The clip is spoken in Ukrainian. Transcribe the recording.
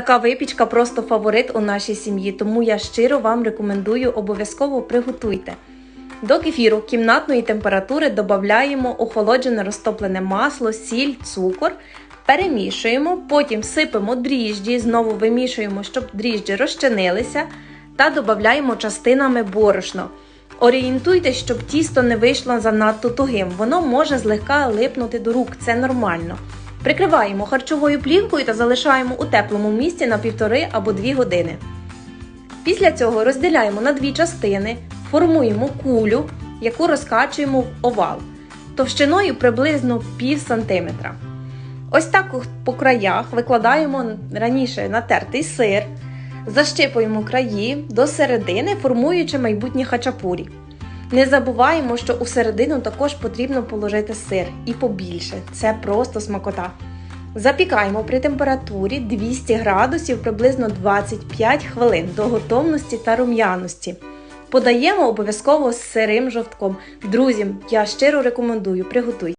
Така випічка просто фаворит у нашій сім'ї, тому я щиро вам рекомендую обов'язково приготуйте. До кефіру кімнатної температури додаємо охолоджене розтоплене масло, сіль, цукор, перемішуємо, потім сипемо дріжджі, знову вимішуємо, щоб дріжджі розчинилися, та додаємо частинами борошно. Орієнтуйтесь, щоб тісто не вийшло занадто тугим, воно може злегка липнути до рук, це нормально. Прикриваємо харчовою плівкою та залишаємо у теплому місці на 1,5 або 2 години. Після цього розділяємо на дві частини, формуємо кулю, яку розкачуємо в овал товщиною приблизно пів сантиметра. Ось так по краях викладаємо раніше натертий сир, защипуємо краї до середини, формуючи майбутні хачапурі. Не забуваємо, що у середину також потрібно положити сир і побільше. Це просто смакота. Запікаємо при температурі 200 градусів приблизно 25 хвилин до готовності та рум'яності. Подаємо обов'язково з сирим жовтком. Друзі, я щиро рекомендую, приготуйте.